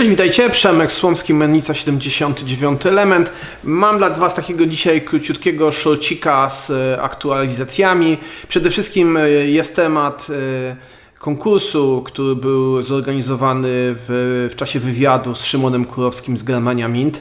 Cześć, witajcie. Przemek Słomski, Mennica 79 element. Mam dla Was takiego dzisiaj króciutkiego szorcika z e, aktualizacjami. Przede wszystkim e, jest temat e, konkursu, który był zorganizowany w, w czasie wywiadu z Szymonem Kurowskim z Germania Mint.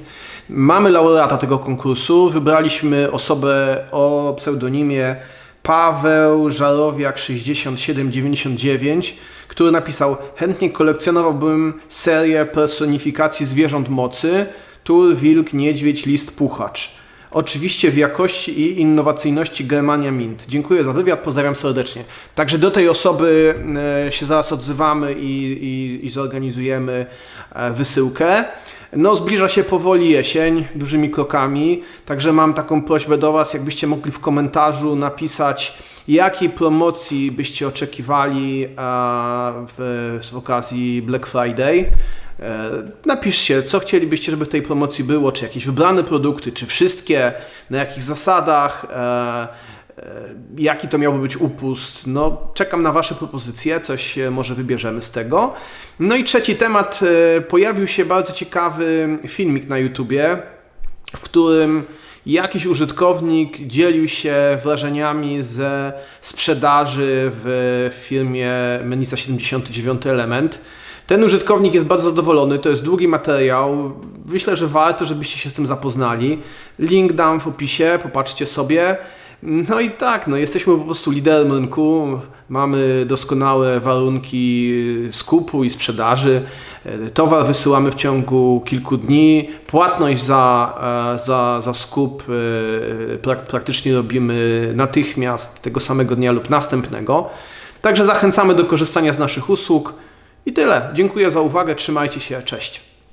Mamy laureata tego konkursu. Wybraliśmy osobę o pseudonimie Paweł Żarowiak 6799, który napisał chętnie kolekcjonowałbym serię personifikacji zwierząt mocy tur, wilk, niedźwiedź, list, puchacz. Oczywiście w jakości i innowacyjności Germania Mint. Dziękuję za wywiad, pozdrawiam serdecznie. Także do tej osoby e, się zaraz odzywamy i, i, i zorganizujemy e, wysyłkę. No, zbliża się powoli jesień, dużymi krokami, także mam taką prośbę do Was, jakbyście mogli w komentarzu napisać, jakiej promocji byście oczekiwali e, w, z okazji Black Friday. E, Napiszcie, co chcielibyście, żeby w tej promocji było, czy jakieś wybrane produkty, czy wszystkie, na jakich zasadach, e, jaki to miałby być upust. No, czekam na Wasze propozycje, coś e, może wybierzemy z tego. No i trzeci temat, e, pojawił się bardzo ciekawy filmik na YouTubie, w którym jakiś użytkownik dzielił się wrażeniami ze sprzedaży w firmie Menisa 79 Element. Ten użytkownik jest bardzo zadowolony, to jest długi materiał. Myślę, że warto, żebyście się z tym zapoznali. Link dam w opisie, popatrzcie sobie. No i tak, no jesteśmy po prostu liderem rynku, mamy doskonałe warunki skupu i sprzedaży. E, Towar wysyłamy w ciągu kilku dni. Płatność za, e, za, za skup e, prak- praktycznie robimy natychmiast, tego samego dnia lub następnego. Także zachęcamy do korzystania z naszych usług. I tyle. Dziękuję za uwagę. Trzymajcie się. Cześć.